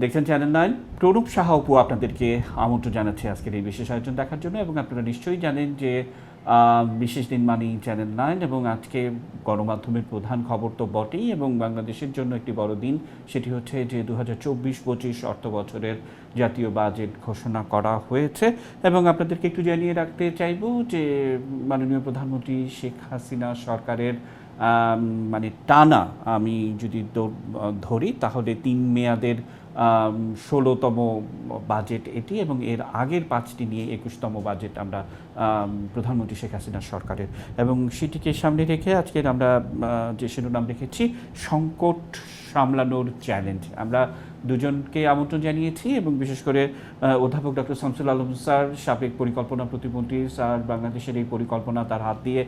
দেখছেন channel nine Pranab Saha Apu আপনাদেরকে আমন্ত্রণ জানাচ্ছি আজকের এই বিশেষ আয়োজন দেখার জন্য এবং আপনারা নিশ্চয়ই জানেন যে বিশেষ দিন মানেই চ্যানেল নাইন এবং আজকে গণমাধ্যমের প্রধান খবর তো বটেই এবং বাংলাদেশের জন্য একটি বড় দিন। সেটি হচ্ছে যে দু হাজার চব্বিশ পঁচিশ অর্থ বছরের জাতীয় বাজেট ঘোষণা করা হয়েছে এবং আপনাদেরকে একটু জানিয়ে রাখতে চাইব যে, মাননীয় প্রধানমন্ত্রী শেখ হাসিনা সরকারের মানে টানা আমি যদি ধরি তাহলে তিন মেয়াদের ষোলোতম বাজেট এটি এবং এর আগের পাঁচটি নিয়ে একুশতম বাজেট আমরা প্রধানমন্ত্রী শেখ হাসিনার সরকারের। এবং সেটিকে সামনে রেখে আজকের আমরা যে শিরোনাম রেখেছি, সংকট সামলানোর চ্যালেঞ্জ আমরা দুজনকে আমন্ত্রণ জানিয়েছি এবং বিশেষ করে অধ্যাপক ডক্টর শামসুল আলম স্যার সাবেক পরিকল্পনা প্রতিমন্ত্রী স্যার বাংলাদেশের এই পরিকল্পনা তার হাত দিয়ে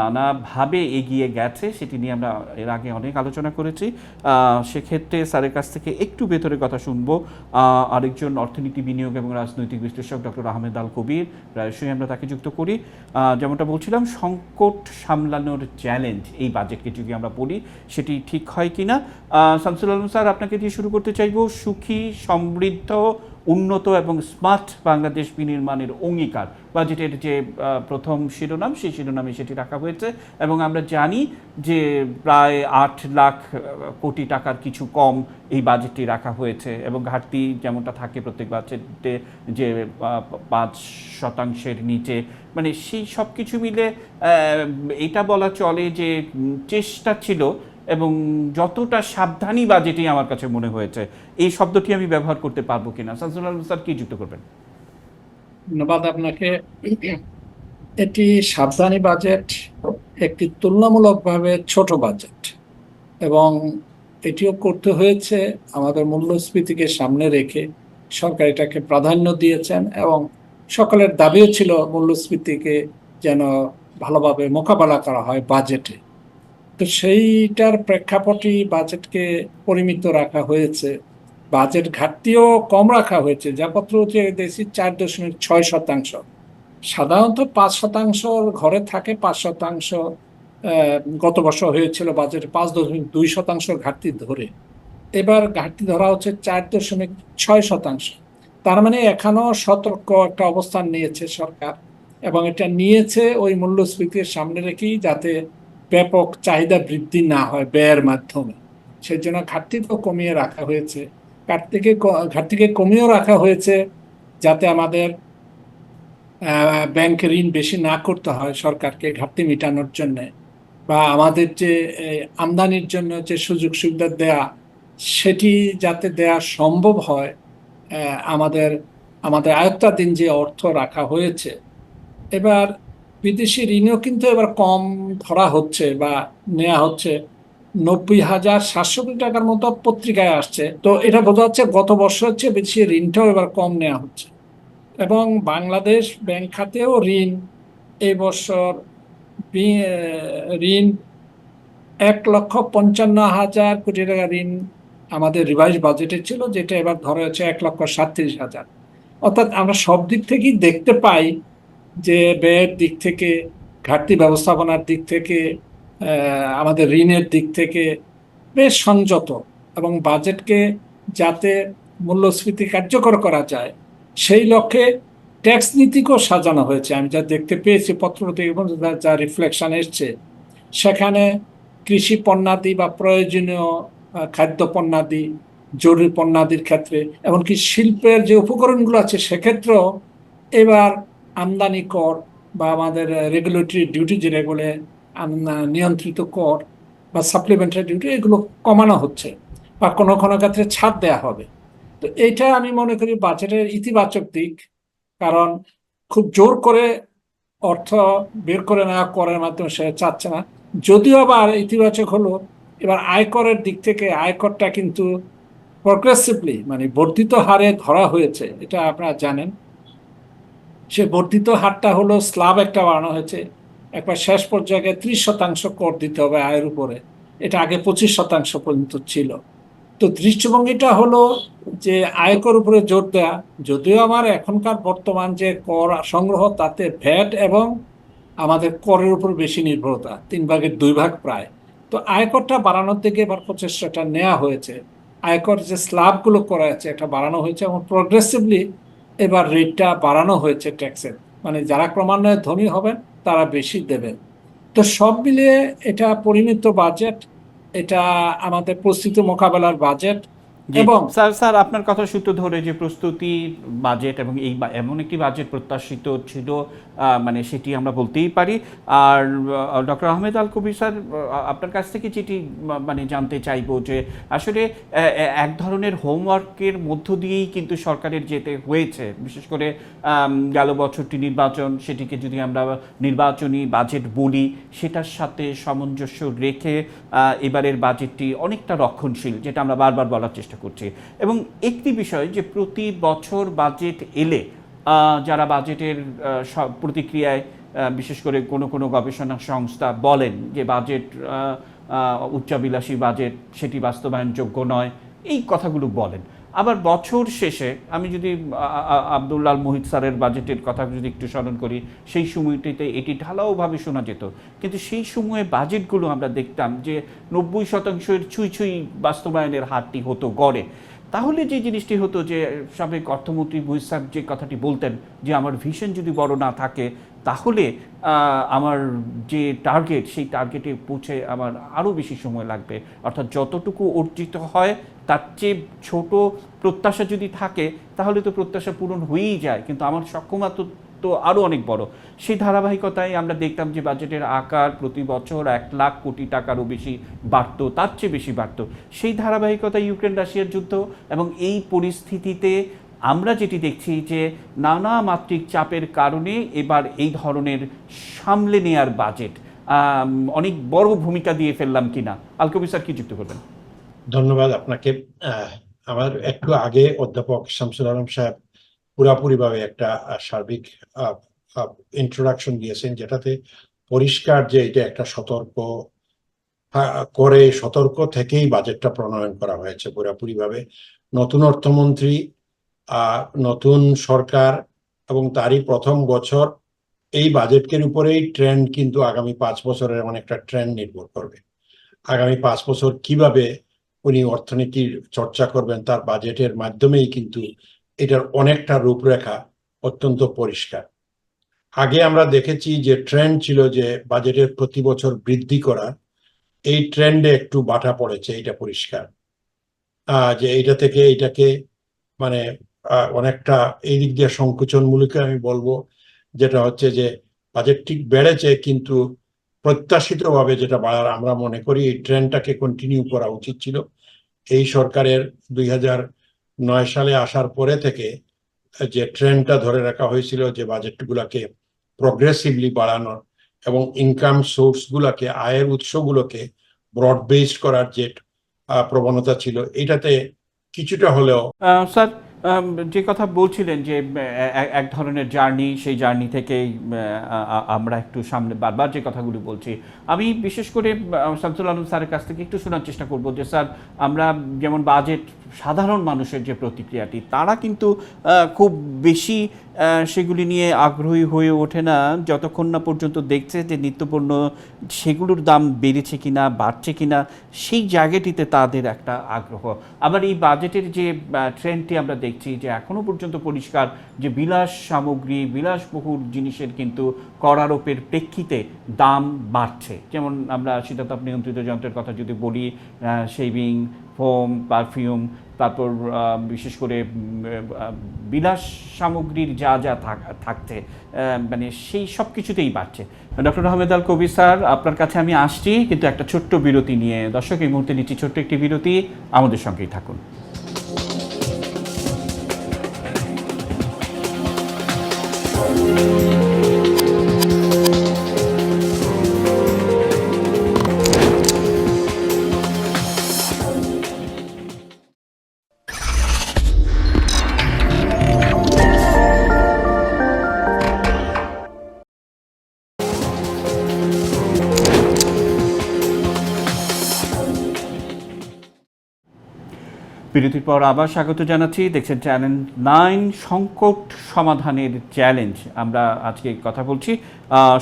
নানাভাবে এগিয়ে গেছে সেটি নিয়ে আমরা এর আগে অনেক আলোচনা করেছি। সেক্ষেত্রে স্যারের কাছ থেকে একটু ভেতরে কথা শুনব। আরেকজন অর্থনীতি বিনিয়োগ এবং রাজনৈতিক বিশ্লেষক ডক্টর আহমেদ আল কবির প্রায়শই আমরা তাকে যুক্ত করি। যেমনটা বলছিলাম সংকট সামলানোর চ্যালেঞ্জ এই বাজেটকে যদি আমরা বলি সেটি ঠিক হয় কিনা? আহ, শামসুল আলম স্যার, আপনাকে দিয়ে শুরু করতে চাইব, সুখী, সমৃদ্ধ, উন্নত এবং স্মার্ট বাংলাদেশ বিনির্মাণের অঙ্গীকার। বাজেটের যে প্রথম শিরোনাম, সেই শিরোনামে সেটি রাখা হয়েছে এবং আমরা জানি যে, প্রায় আট লাখ কোটি টাকার কিছু কম এই বাজেটটি রাখা হয়েছে এবং ঘাটতি যেমনটা থাকে প্রত্যেক বাজেটে যে পাঁচ শতাংশের নিচে। মানে সেই সব কিছু মিলে এটা বলা চলে যে চেষ্টা ছিল এবং যতটা সাবধানী বাজেটই আমার কাছে মনে হয়েছে, এই শব্দটি আমি ব্যবহার করতে পারব কিনা? শামসুল আলম স্যার, কি যুক্ত করবেন? ধন্যবাদ আপনাকে। এটি সাবধানী বাজেট, একটি তুলনামূলকভাবে ছোট বাজেট, এবং এটিও করতে হয়েছে আমাদের মূল্যস্ফীতিকে সামনে রেখে। সরকার এটাকে প্রাধান্য দিয়েছেন এবং সকলের দাবিও ছিল মূল্যস্ফীতিকে যেন ভালোভাবে মোকাবেলা করা হয় বাজেটে। তো সেইটার প্রেক্ষাপটই বাজেটকে পরিমিত রাখা হয়েছে। বাজেট ঘাটতিও কম রাখা হয়েছে, যাপত্র যে দেশি চার দশমিক ছয় শতাংশ। সাধারণত পাঁচ শতাংশর ঘরে থাকে পাঁচ শতাংশ গত বছর হয়েছিল বাজেটে পাঁচ দশমিক দুই শতাংশ ঘাটতি ধরে। এবার ঘাটতি ধরা হচ্ছে চার দশমিক ছয় শতাংশ। তার মানে এখনও সতর্ক একটা অবস্থান নিয়েছে সরকার এবং এটা নিয়েছে ওই মূল্যস্ফীতির সামনে রেখেই যাতে ব্যাপক চাহিদা বৃদ্ধি না হয় ব্যয়ের মাধ্যমে। সেই জন্য ঘাটতি তো কমিয়ে রাখা হয়েছে। ঘাটতিকে ঘাটতিকে কমিয়েও রাখা হয়েছে যাতে আমাদের ব্যাংক ঋণ বেশি না করতে হয় সরকারকে ঘাটতি মেটানোর জন্য বা আমাদের যে আমদানির জন্য যে সুযোগ সুবিধা দেয়া, সেটি যাতে দেয়া সম্ভব হয় আমাদের আমাদের আয়ত্তাধীন যে অর্থ রাখা হয়েছে। এবার বিদেশি ঋণও কিন্তু এবার কম ধরা হচ্ছে বা নেওয়া হচ্ছে। নব্বই হাজার সাতশো কোটি টাকার মতো পত্রিকায় আসছে। তো এটা বোঝা যাচ্ছে গত বছর হচ্ছে বেশি ঋণটাও এবার কম নেওয়া হচ্ছে। এবং বাংলাদেশ ব্যাংক খাতেও ঋণ এই বছর ঋণ এক লক্ষ পঞ্চান্ন হাজার কোটি টাকা ঋণ আমাদের রিভাইজ বাজেটে ছিল, যেটা এবার ধরা হচ্ছে এক লক্ষ সাতত্রিশ হাজার। অর্থাৎ আমরা সব দিক থেকেই দেখতে পাই যে ব্যয়ের দিক থেকে, ঘাটতি ব্যবস্থাপনার দিক থেকে আমাদের ঋণের দিক থেকে বেশ সংযত এবং বাজেটকে যাতে মূল্যস্ফীতি কার্যকর করা যায়, সেই লক্ষ্যে ট্যাক্স নীতিকেও সাজানো হয়েছে। আমি যা দেখতে পেয়েছি পত্র যা- রিফ্লেকশন এসছে, সেখানে কৃষি পণ্যাদি বা প্রয়োজনীয় খাদ্য পণ্যাদি, জরুরি পণ্যাদির ক্ষেত্রে, এমনকি শিল্পের যে উপকরণগুলো আছে, সেক্ষেত্রেও এবার আমদানি কর বা আমাদের রেগুলেটরি ডিউটি যেটা বলে নিয়ন্ত্রিত কর বা সাপ্লিমেন্টারি ডিউটি এগুলো কমানো হচ্ছে বা কোনো কোনো ক্ষেত্রে ছাড় দেয়া হবে। তো এইটা আমি মনে করি বাজেটের ইতিবাচক দিক, কারণ খুব জোর করে অর্থ বের করে নেওয়া করের মাধ্যমে সে চাচ্ছে না। যদিও আবার ইতিবাচক হলো, এবার আয়করের দিক থেকে আয়করটা কিন্তু প্রগ্রেসিভলি মানে বর্ধিত হারে ধরা হয়েছে, এটা আপনারা জানেন। সে বর্ধিত হারটা হলো স্ল্যাব একটা বাড়ানো হয়েছে। একবার শেষ পর্যায়ে ত্রিশ শতাংশ কর দিতে হবে আয়ের উপরে। এটা আগে পঁচিশ শতাংশ পর্যন্ত ছিল। তো দৃষ্টিভঙ্গিটা হলো যে আয়কর উপরে জোর দেয়া, যদিও আমার এখনকার বর্তমান যে কর সংগ্রহ, তাতে ভ্যাট এবং আমাদের করের উপর বেশি নির্ভরতা, তিন ভাগের দুই ভাগ প্রায়। তো আয়করটা বাড়ানোর দিকে এবার প্রচেষ্টাটা নেওয়া হয়েছে। আয়কর যে স্ল্যাবগুলো করা আছে এটা বাড়ানো হয়েছে এবং প্রগ্রেসিভলি এবার রেটটা বাড়ানো হয়েছে ট্যাক্সের মানে যারা ক্রমান্বয়ে ধনী হবেন, তারা বেশি দেবেন। তো সব মিলিয়ে এটা পরিমিত বাজেট এটা আমাদের প্রস্তুত মোকাবেলার বাজেট এবং স্যার স্যার আপনার কথা সূত্র ধরে যে প্রস্তুতি বাজেট এবং এই এমন একটি বাজেট প্রত্যাশিত ছিল মানে সেটি আমরা বলতেই পারি। আর ডক্টর আহমেদ আল কবির স্যার আপনার কাছ থেকে যেটি মানে জানতে চাইব যে আসলে এক ধরনের হোমওয়ার্কের মধ্য দিয়েই কিন্তু সরকারের যেতে হয়েছে। বিশেষ করে গেল বছরটি নির্বাচন সেটিকে যদি আমরা নির্বাচনী বাজেট বলি সেটার সাথে সামঞ্জস্য রেখে এবারের বাজেটটি অনেকটা রক্ষণশীল যেটা আমরা বারবার বলার চেষ্টা করছি। এবং একটি বিষয় যে প্রতি বছর বাজেট এলে যারা বাজেটের প্রতিক্রিয়ায় বিশেষ করে কোনো কোনো গবেষণা সংস্থা বলেন যে বাজেট উচ্চাবিলাসী বাজেট সেটি বাস্তবায়নযোগ্য নয়, এই কথাগুলো বলেন। আবার বছর শেষে আমি যদি আবদুল্লাল মোহিত স্যারের বাজেটের কথা যদি একটু স্মরণ করি, সেই সময়টিতে এটি ঢালাওভাবে শোনা যেত। কিন্তু সেই সময়ে বাজেটগুলো আমরা দেখতাম যে নব্বই শতাংশের ছুঁই ছুঁই বাস্তবায়নের হারটি হতো গড়ে। তাহলে যে জিনিসটি হতো যে সাবেক অর্থমন্ত্রী মোহিত স্যার যে কথাটি বলতেন যে, আমার ভিশন যদি বড় না থাকে তাহলে আমার যে টার্গেট সেই টার্গেটে পৌঁছে আমার আরও বেশি সময় লাগবে। অর্থাৎ যতটুকু অর্জিত হয়, তার চেয়ে ছোট প্রত্যাশা যদি থাকে, তাহলে তো প্রত্যাশা পূরণ হয়েই যায়। কিন্তু আমার সক্ষমতা তো আরও অনেক বড়। সেই ধারাবাহিকতায় আমরা দেখতাম যে বাজেটের আকার প্রতি বছর এক লাখ কোটি টাকারও বেশি বাড়তো, তার চেয়ে বেশি বাড়তো। সেই ধারাবাহিকতায় ইউক্রেন রাশিয়ার যুদ্ধ এবং এই পরিস্থিতিতে আমরা যেটি দেখছি যে নানা মাত্রিক চাপের কারণে এবার এই ধরনের সামলে নেয়ার বাজেট অনেক বড় ভূমিকা দিয়ে ফেললাম কিনা। আলকবি স্যার, কি যুক্ত করবেন? ধন্যবাদ আপনাকে। আমার একটু আগে অধ্যাপক শামসুল আলম সাহেব পুরাপুরিভাবে একটা সার্বিক ইন্ট্রোডাকশন দিয়েছেন, যেটাতে পরিষ্কার যে এটা একটা সতর্ক করে সতর্ক থেকেই বাজেটটা প্রণয়ন করা হয়েছে পুরাপুরিভাবে। নতুন অর্থমন্ত্রী নতুন সরকার এবং তারই প্রথম বছর এই বাজেটের উপরেই ট্রেন্ড কিন্তু আগামী পাঁচ বছরের অনেকটা ট্রেন্ড নির্ভর করবে। আগামী পাঁচ বছর কীভাবে উনি অর্থনীতির চর্চা করবেন তার বাজেটের মাধ্যমেই কিন্তু এটার অনেকটা রূপরেখা অত্যন্ত পরিষ্কার। আগে আমরা দেখেছি যে ট্রেন্ড ছিল যে বাজেটের প্রতি বছর বৃদ্ধি করা, এই ট্রেন্ডে একটু বাটা পড়েছে এটা পরিষ্কার। যে এটা থেকে এটাকে মানে অনেকটা এই দিক দিয়ে সংকোচনমূলক আমি বলব, যেটা হচ্ছে যে বাজেট ঠিক বেড়েছে, কিন্তু প্রত্যাশিতভাবে যেটা বাড়ার আমরা মনে করি, এই ট্রেনটাকে কন্টিনিউ করা উচিত ছিল। এই সরকারের দুই নয় সালে আসার পরে থেকে যে ট্রেনটা ধরে রাখা হয়েছিল, যে বাজেটগুলোকে প্রগ্রেসিভলি বাড়ানোর এবং ইনকাম সোর্স গুলাকে, আয়ের উৎসগুলোকে ব্রড বেসড করার যে প্রবণতা ছিল, এটাতে কিছুটা হলেও স্যার যে কথা বলছিলেন যে এক ধরনের জার্নি, সেই জার্নি থেকেই আমরা একটু সামনে বারবার যে কথাগুলি বলছি, আমি বিশেষ করে শামসুল আলম স্যারের কাছ থেকে একটু শোনার চেষ্টা করব যে, স্যার, আমরা যেমন বাজেট, সাধারণ মানুষের যে প্রতিক্রিয়াটি, তারা কিন্তু খুব বেশি সেগুলি নিয়ে আগ্রহী হয়ে ওঠে না, যতক্ষণ না পর্যন্ত দেখছে যে নিত্যপণ্য সেগুলোর দাম বেড়েছে কিনা, বাড়ছে কিনা, সেই জায়গাটিতে তাদের একটা আগ্রহ। আবার এই বাজেটের যে ট্রেন্ডটি আমরা দেখছি যে এখনও পর্যন্ত পরিষ্কার যে বিলাস সামগ্রী, বিলাসবহুল জিনিসের কিন্তু করারোপের প্রেক্ষিতে দাম বাড়ছে। যেমন আমরা শীতাতাপ নিয়ন্ত্রিত যন্ত্রের কথা যদি বলি শেভিং ফোম পারফিউম তারপর বিশেষ করে বিলাস সামগ্রীর যা যা থাক- থাকছে মানে সেই সব কিছুতেই বাড়ছে। ডক্টর আহমেদ আল কবির স্যার, আপনার কাছে আমি আসছি, কিন্তু একটা ছোট্ট বিরতি নিয়ে। দর্শক, এই মুহূর্তে নিচ্ছি ছোট্ট একটি বিরতি। আমাদের সঙ্গেই থাকুন। বিরতির পর আবার স্বাগত জানাচ্ছি। দেখছেন চ্যানেল নাইন সংকট সমাধানের চ্যালেঞ্জ আমরা আজকে কথা বলছি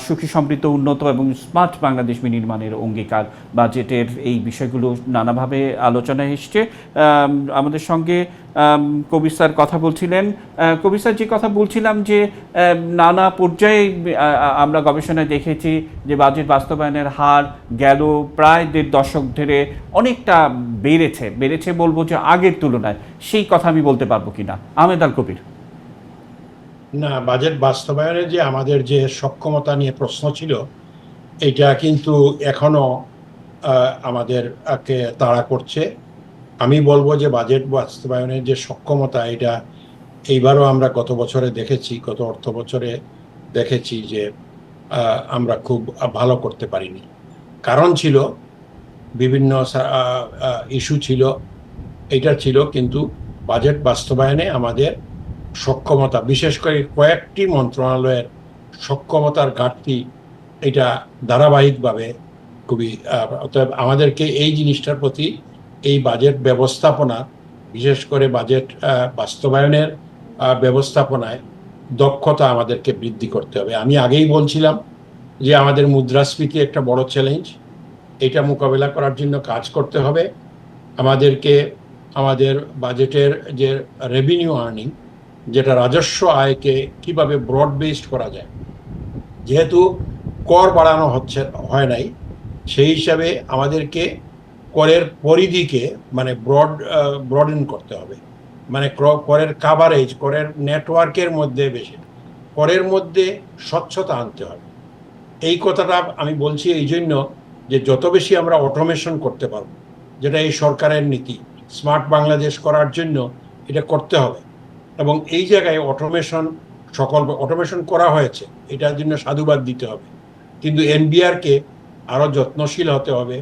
সুখী, সমৃদ্ধ, উন্নত এবং স্মার্ট বাংলাদেশ বিনির্মাণের অঙ্গীকার। বাজেটের এই বিষয়গুলো নানাভাবে আলোচনায় এসছে। আমাদের সঙ্গে কবির স্যার কথা বলছিলেন। কবির স্যার যে কথা বলছিলাম যে নানা পর্যায়ে আমরা গবেষণায় দেখেছি যে বাজেট বাস্তবায়নের হার গেল প্রায় দেড় দশক ধরে অনেকটা বেড়েছে। বেড়েছে বলব যে আগের তুলনায়। সেই কথা আমি বলতে পারব কিনা? আহমেদ আল কবির। না, বাজেট বাস্তবায়নে যে আমাদের যে সক্ষমতা নিয়ে প্রশ্ন ছিল, এটা কিন্তু এখনও আমাদেরকে তাড়া করছে। আমি বলব যে বাজেট বাস্তবায়নের যে সক্ষমতা, এটা এইবারও আমরা গত বছরে দেখেছি, গত অর্থ বছরে দেখেছি যে আমরা খুব ভালো করতে পারিনি। কারণ ছিল, বিভিন্ন ইস্যু ছিল, এটা ছিল কিন্তু বাজেট বাস্তবায়নে আমাদের সক্ষমতা, বিশেষ করে কয়েকটি মন্ত্রণালয়ের সক্ষমতার ঘাটতি এটা ধারাবাহিকভাবে খুবই অতএব আমাদেরকে এই জিনিসটার প্রতি এই বাজেট ব্যবস্থাপনা, বিশেষ করে বাজেট বাস্তবায়নের ব্যবস্থাপনায় দক্ষতা আমাদেরকে বৃদ্ধি করতে হবে। আমি আগেই বলছিলাম যে আমাদের মুদ্রাস্ফীতি একটা বড় চ্যালেঞ্জ এটা মোকাবেলা করার জন্য কাজ করতে হবে। আমাদেরকে, আমাদের বাজেটের যে রেভিনিউ আর্নিং যেটা রাজস্ব আয়কে কীভাবে ব্রড বেসড করা যায়, যেহেতু কর বাড়ানো হচ্ছে, হয় নাই, সেই হিসাবে আমাদেরকে করের পরিধিকে মানে ব্রড ব্রডেন করতে হবে। মানে ক্র- করের কাভারেজ করের নেটওয়ার্কের মধ্যে বেশি। করের মধ্যে স্বচ্ছতা আনতে হবে। এই কথাটা আমি বলছি এই জন্য যে যত বেশি আমরা অটোমেশন করতে পারব, যেটা এই সরকারের নীতি স্মার্ট বাংলাদেশ করার জন্য এটা করতে হবে। এবং এই জায়গায় অটোমেশন সকল অটোমেশন করা হয়েছে, এটার জন্য সাধুবাদ দিতে হবে। কিন্তু এনবিআরকে আরও যত্নশীল হতে হবে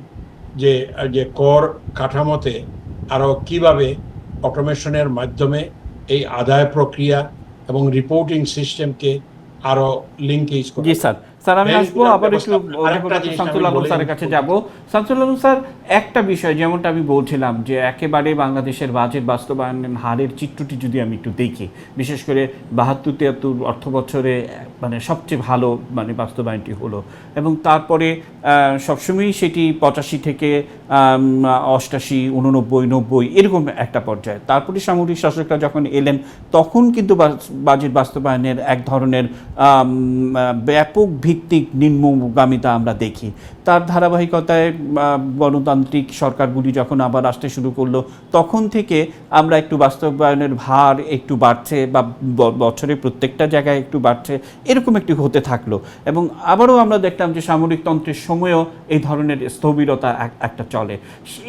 যে যে কর কাঠামোতে আরও কীভাবে অটোমেশনের মাধ্যমে এই আদায় প্রক্রিয়া এবং রিপোর্টিং সিস্টেমকে আরও লিঙ্কেজ করি স্যার। স্যার আমি আসব আবার একটু শামসুল আলম স্যারের কাছে যাব। শামসুল আলম স্যার একটা বিষয় যেমনটা আমি বলছিলাম যে একেবারে বাংলাদেশের বাজেট বাস্তবায়নের হারের চিত্রটি যদি আমি একটু দেখি বিশেষ করে বাহাত্তর তিয়াত্তর অর্থ বছরে মানে সবচেয়ে ভালো মানে বাস্তবায়নটি হলো। এবং তারপরে সবসময়ই সেটি পঁচাশি থেকে অষ্টাশি উননব্বই নব্বই এরকম একটা পর্যায়ে। তারপরে সামরিক শাসকরা যখন এলেন তখন কিন্তু বাজেট বাস্তবায়নের এক ধরনের ব্যাপক ভিত্তিক নিম্নগামিতা আমরা দেখি। তার ধারাবাহিকতায় গণতান্ত্রিক সরকারগুলি যখন আবার আসতে শুরু করল, তখন থেকে আমরা একটু বাস্তবায়নের ভার একটু বাড়ছে বা বছরে প্রত্যেকটা জায়গায় একটু বাড়ছে, এরকম একটু হতে থাকল। এবং আবারও আমরা দেখলাম যে সামরিকতন্ত্রের সময়ও এই ধরনের স্থবিরতা একটা চলে।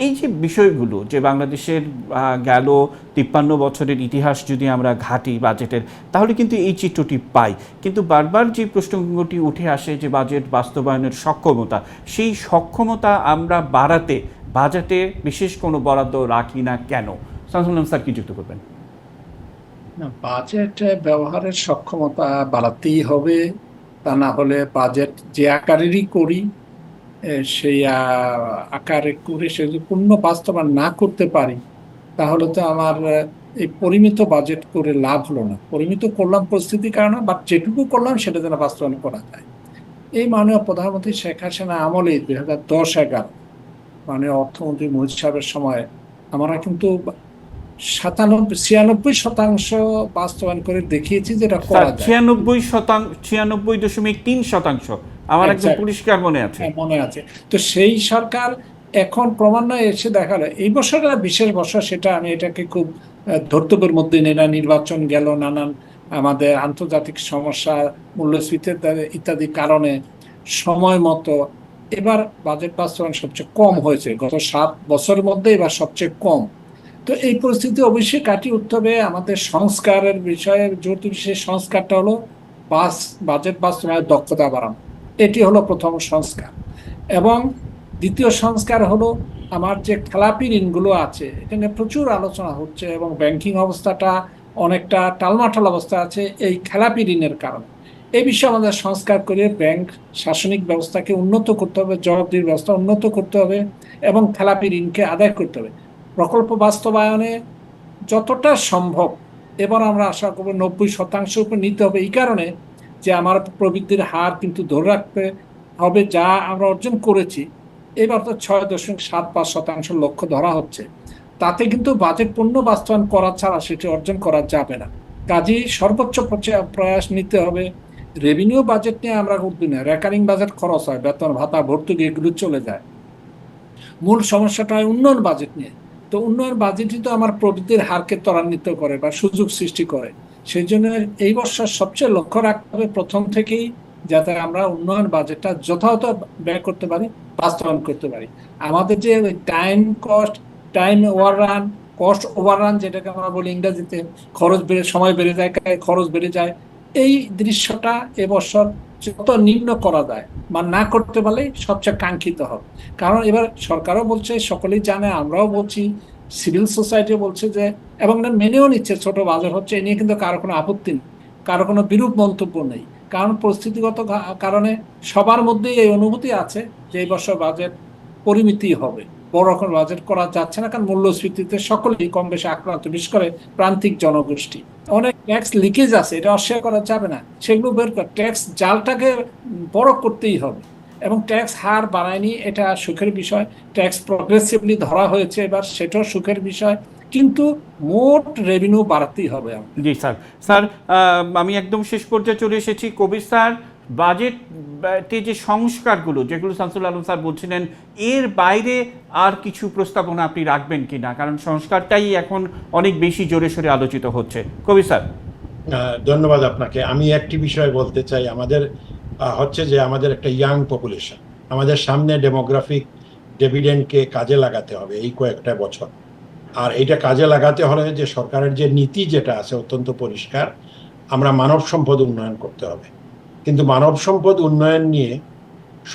এই যে বিষয়গুলো যে বাংলাদেশের গেল তিপ্পান্ন বছরের ইতিহাস যদি আমরা ঘাটি বাজেটের, তাহলে কিন্তু এই চিত্রটি পাই। কিন্তু বারবার যে প্রশ্নটি উঠে আসে যে বাজেট বাস্তবায়নের সক্ষমতা সেই সক্ষমতা আমরা বাড়াতে বাজেটে বিশেষ কোনো বরাদ্দ রাখি না কেন? শামসুল আলম স্যার কি যুক্ত করবেন? না, বাজেট ব্যবহারের সক্ষমতা বাড়াতেই হবে তা না হলে বাজেট যে আকারেরই করি সেই আকারে করে সে যদি পূর্ণ বাস্তবায়ন না করতে পারি তাহলে তো আমার এই পরিমিত বাজেট করে লাভ হলো না। পরিমিত করলাম পরিস্থিতির কারণে বাট যেটুকু করলাম সেটা যেন বাস্তবায়ন করা যায়। এই মাননীয় প্রধানমন্ত্রী শেখ হাসিনা আমলে দুই হাজার দশ এগারো মাননীয় অর্থমন্ত্রী মোহিত সাহেবের সময় আমরা কিন্তু সাতানব্বই ছিয়ানব্বই শতাংশ বাস্তবায়ন করে দেখিয়েছি যেটা করা ছিয়ানব্বই শতাংশ ছিয়ানব্বই দশমিক তিন শতাংশ। আমার একদম পরিষ্কার মনে আছে। হ্যাঁ, মনে আছে। তো সেই সরকার এখন ক্রমান্বয়ে এসে দেখাল। এই বছরটা বিশেষ বছর সেটা আমি এটাকে খুব ধর্তব্যের মধ্যে নিয়ে না নির্বাচন গেল নানান আমাদের আন্তর্জাতিক সমস্যা মূল্যস্ফীতি ইত্যাদি- কারণে সময় মতো এবার বাজেট বাস্তবায়ন সবচেয়ে কম হয়েছে। গত সাত বছরের মধ্যে এবার সবচেয়ে কম। তো এই পরিস্থিতি অবশ্যই কাটিয়ে উঠতে হবে। আমাদের সংস্কারের বিষয়ে জোর বিশেষ সংস্কারটা হলো বাস, বাজেট বাস্তবায়নের দক্ষতা বাড়ানো। এটি হলো প্রথম সংস্কার। এবং দ্বিতীয় সংস্কার হলো আমার যে খেলাপি ঋণগুলো আছে, এখানে প্রচুর আলোচনা হচ্ছে এবং ব্যাংকিং অবস্থাটা অনেকটা টালমাটাল অবস্থা আছে এই খেলাপি ঋণের কারণে। এই বিষয়ে আমাদের সংস্কার করে ব্যাংক শাসনিক ব্যবস্থাকে উন্নত করতে হবে জবাবদির ব্যবস্থা উন্নত করতে হবে এবং খেলাপি ঋণকে আদায় করতে হবে। প্রকল্প বাস্তবায়নে যতটা সম্ভব, এবার আমরা আশা করব নব্বই শতাংশ উপর নিতে হবে এই কারণে যে আমার প্রবৃদ্ধির হার কিন্তু ধরে রাখতে হবে যা আমরা অর্জন করেছি। এবার তো ছয় দশমিক সাত পাঁচ শতাংশ লক্ষ্য ধরা হচ্ছে। তাতে কিন্তু বাজেট পূর্ণ বাস্তবায়ন করা ছাড়া সেটি অর্জন করা যাবে না। কাজেই সর্বোচ্চ প্রয়াস নিতে হবে। রেভিনিউ বাজেট নিয়ে আমরা উদ্বিগ্ন রেকারিং বাজেট খরচ হয়, বেতন, ভাতা, ভর্তুকি এগুলো চলে যায়। মূল সমস্যাটা হয় উন্নয়ন বাজেট নিয়ে। তো উন্নয়ন বাজেটই তো আমার প্রবৃদ্ধির হারকে ত্বরান্বিত করে বা সুযোগ সৃষ্টি করে। সেই জন্য এই বছর সবচেয়ে লক্ষ্য রাখতে হবে প্রথম থেকেই যাতে আমরা উন্নয়ন বাজেটটা যথাযথ ব্যয় করতে পারি, বাস্তবায়ন করতে পারি। আমাদের যে time cost time overrun cost overrun যেটাকে আমরা বলি ইংরেজিতে, খরচ বেড়ে, সময় বেড়ে যায় খরচ বেড়ে যায়। এই দৃশ্যটা এবছর যত নিম্ন করা যায়, বা না করতে পারলেই সবচেয়ে কাঙ্ক্ষিত হবে। কারণ এবার সরকারও বলছে, সকলেই জানে, আমরাও বলছি, সিভিল সোসাইটি বলছে যে, এবং মেনেও নিচ্ছে, ছোট বাজার হচ্ছে, এ নিয়ে কিন্তু কারও কোনো আপত্তি নেই, কারও কোনো বিরূপ মন্তব্য নেই। কারণ পরিস্থিতিগত কারণে সবার মধ্যেই এই অনুভূতি আছে যে এই বছর বাজেট পরিমিতি হবে। বড় রকম বাজেট করা যাচ্ছে না, কারণ মূল্যস্ফীতিতে সকলেই কম বেশি আক্রান্ত, বিশেষ করে প্রান্তিক জনগোষ্ঠী। অনেক ট্যাক্স লিকেজ আছে, এটা অস্বীকার করা যাবে না। সেগুলো বের কর ট্যাক্স জালটাকে বড় করতেই হবে। এবং ট্যাক্স হার বাড়ায়নি, এটা সুখের বিষয়। ট্যাক্স প্রগ্রেসিভলি ধরা হয়েছে এবার, সেটাও সুখের বিষয়। কিন্তু মোট রেভিনিউ বাড়াতেই হবে। জি, স্যার। স্যার আমি একদম শেষ পর্যায়ে চলে এসেছি। কবির স্যার বাজেট যে সংস্কারগুলো, যেগুলো শামসুল আলম স্যার বলছিলেন, এর বাইরে আর কিছু প্রস্তাবনা আপনি রাখবেন কিনা? কারণ সংস্কারটাই এখন অনেক বেশি জোরে সোরে আলোচিত হচ্ছে। কবি স্যার। ধন্যবাদ আপনাকে। আমি একটি বিষয় বলতে চাই। আমাদের হচ্ছে যে আমাদের একটা ইয়াং পপুলেশন। আমাদের সামনে ডেমোগ্রাফিক ডেভিডেন্টকে কাজে লাগাতে হবে এই কয়েকটা বছর। আর এটা কাজে লাগাতে হলে যে সরকারের যে নীতি যেটা আছে অত্যন্ত পরিষ্কার। আমরা মানব সম্পদ উন্নয়ন করতে হবে। কিন্তু মানব সম্পদ উন্নয়ন নিয়ে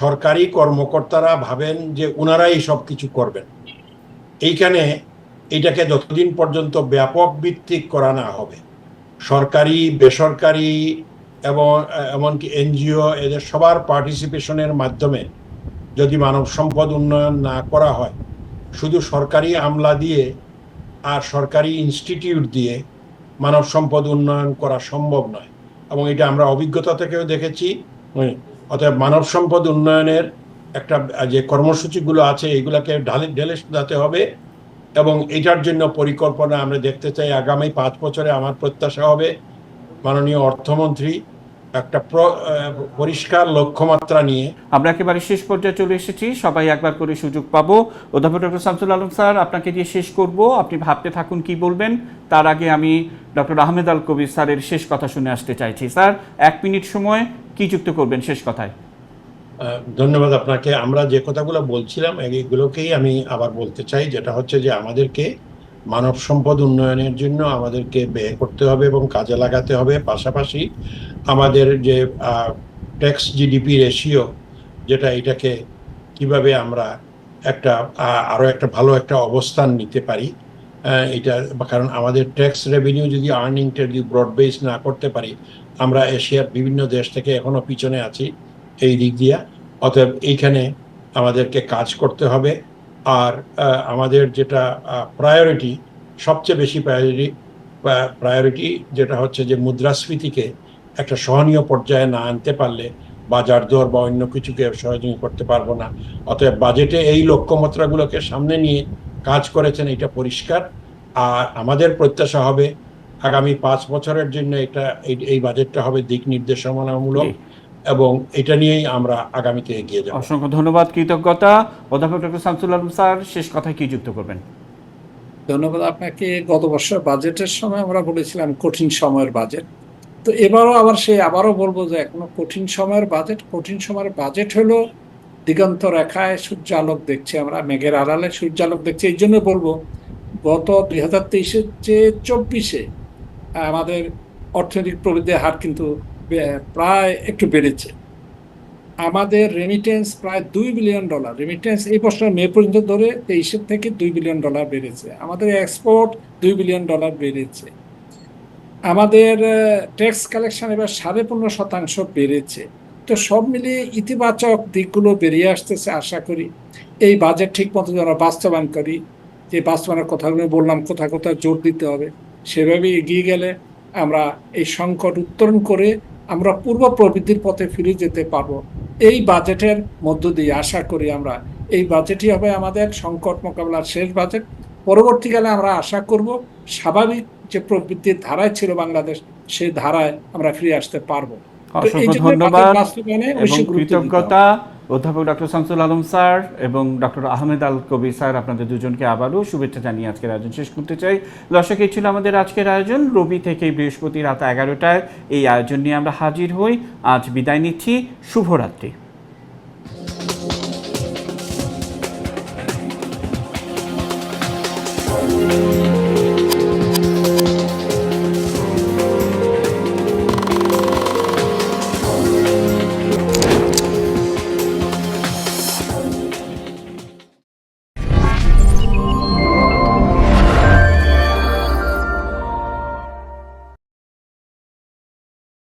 সরকারি কর্মকর্তারা ভাবেন যে ওনারাই সব কিছু করবেন। এইখানে এটাকে যতদিন পর্যন্ত ব্যাপক ভিত্তিক করা না হবে, সরকারি, বেসরকারি এবং, এমনকি এনজিও, এদের সবার পার্টিসিপেশনের মাধ্যমে যদি মানব সম্পদ উন্নয়ন না করা হয়, শুধু সরকারি আমলা দিয়ে আর সরকারি ইনস্টিটিউট দিয়ে মানব সম্পদ উন্নয়ন করা সম্ভব নয়। এবং এটা আমরা অভিজ্ঞতা থেকেও দেখেছি। অর্থাৎ অতএব মানব সম্পদ উন্নয়নের একটা যে কর্মসূচিগুলো আছে এগুলোকে ঢালে ঢেলে সাজাতে হবে এবং এটার জন্য পরিকল্পনা আমরা দেখতে চাই। আগামী পাঁচ বছরে আমার প্রত্যাশা হবে। মাননীয় অর্থমন্ত্রী একটা পরিষ্কার লক্ষ্যমাত্রা নিয়ে। আমরা একেবারে শেষ পর্যায়ে চলে এসেছি। সবাই একবার করে সুযোগ পাবো। অধ্যাপক ডক্টর শামসুল আলম স্যার আপনাকে দিয়ে শেষ করব। আপনি ভাবতে থাকুন কি বলবেন। তার আগে আমি ডক্টর আহমেদ আল কবির স্যারের শেষ কথা শুনে আসতে চাইছি। স্যার এক মিনিট সময় কি যুক্ত করবেন শেষ কথায়? ধন্যবাদ আপনাকে। আমরা যে কথাগুলো বলছিলাম এইগুলোকেই আমি আবার বলতে চাই। যেটা হচ্ছে যে আমাদেরকে মানব সম্পদ উন্নয়নের জন্য আমাদেরকে ব্যয় করতে হবে এবং কাজে লাগাতে হবে। পাশাপাশি আমাদের যে ট্যাক্স জিডিপি রেশিও যেটা এটাকে কীভাবে আমরা একটা আরও একটা ভালো একটা অবস্থান নিতে পারি এটা, কারণ আমাদের ট্যাক্স রেভিনিউ যদি আর্নিংটা যদি ব্রড বেস না করতে পারি, আমরা এশিয়ার বিভিন্ন দেশ থেকে এখনও পিছনে আছি, এই দিক দিয়া। অতএব এইখানে আমাদেরকে কাজ করতে হবে। আর আমাদের যেটা প্রায়োরিটি সবচেয়ে বেশি প্রায়োরিটি প্রায়োরিটি যেটা হচ্ছে যে মুদ্রাস্ফীতিকে একটা সহনীয় পর্যায়ে না আনতে পারলে বাজার দর বা অন্য কিছুকে সহযোগী করতে পারব না। অতএব বাজেটে এই লক্ষ্যমাত্রাগুলোকে সামনে নিয়ে কাজ করেছেন, এটা পরিষ্কার। আর আমাদের প্রত্যাশা হবে আগামী পাঁচ বছরের জন্য এটা, এই- বাজেটটা হবে দিক নির্দেশনামূলক। এবং এটা নিয়েই আমরা আগামীতে এগিয়ে যাব। অসংখ্য ধন্যবাদ কৃতজ্ঞতা। অধ্যাপক ডক্টর শামসুল আলম স্যার শেষ কথায় কি যুক্ত করবেন? ধন্যবাদ আপনাকে। গত বছর বাজেটের সময় আমরা বলেছিলাম কঠিন সময়ের বাজেট। তো এবারও আবার সে আবারও বলব যে এখনও কঠিন সময়ের বাজেট। কঠিন সময়ের বাজেট হলো দিগন্ত রেখায় সূর্যালোক দেখছি আমরা মেঘের আড়ালে সূর্যালোক দেখছি। এই জন্য বলব গত দুই হাজার তেইশের চেয়ে চব্বিশে আমাদের অর্থনৈতিক প্রবৃদ্ধির হার কিন্তু প্রায় একটু বেড়েছে। আমাদের রেমিটেন্স প্রায় দুই বিলিয়ন ডলার রেমিটেন্স এই বছর মে পর্যন্ত ধরে তেইশের থেকে দুই বিলিয়ন ডলার বেড়েছে। আমাদের এক্সপোর্ট দুই বিলিয়ন ডলার বেড়েছে। আমাদের ট্যাক্স কালেকশন এবার সাড়ে পনেরো শতাংশ বেড়েছে। তো সব মিলিয়ে ইতিবাচক দিকগুলো বেরিয়ে আসতেছে আশা করি। এই বাজেট ঠিক মতো যেন বাস্তবায়ন করি। যে বাস্তবায়নের কথাগুলো বললাম, কোথায় কোথায় জোর দিতে হবে সেভাবে এগিয়ে গেলে আমরা এই সংকট উত্তরণ করে আমরা পূর্ব প্রবৃদ্ধির পথে ফিরে যেতে পারব। এই বাজেটের মধ্য দিয়ে আশা করি আমরা। এই বাজেটই হবে আমাদের সংকট মোকাবেলার শেষ বাজেট। পরবর্তীকালে আমরা আশা করব স্বাভাবিক যে প্রবৃত্তির ধারায় ছিল বাংলাদেশ সেই ধারায় আমরা ফিরে আসতে পারব। অসংখ্য ধন্যবাদ। কৃতজ্ঞতা অধ্যাপক ডক্টর শামসুল আলম স্যার এবং ডক্টর আহমেদ আল কবির স্যার, আপনাদের দুজনকে আবারও শুভেচ্ছা জানিয়ে আজকের আয়োজন শেষ করতে চাই। দর্শক, এই ছিল আমাদের আজকের আয়োজন। রবি থেকে বৃহস্পতি রাত এগারোটায় এই আয়োজন নিয়ে আমরা হাজির হই। আজ বিদায় নিচ্ছি। শুভরাত্রি।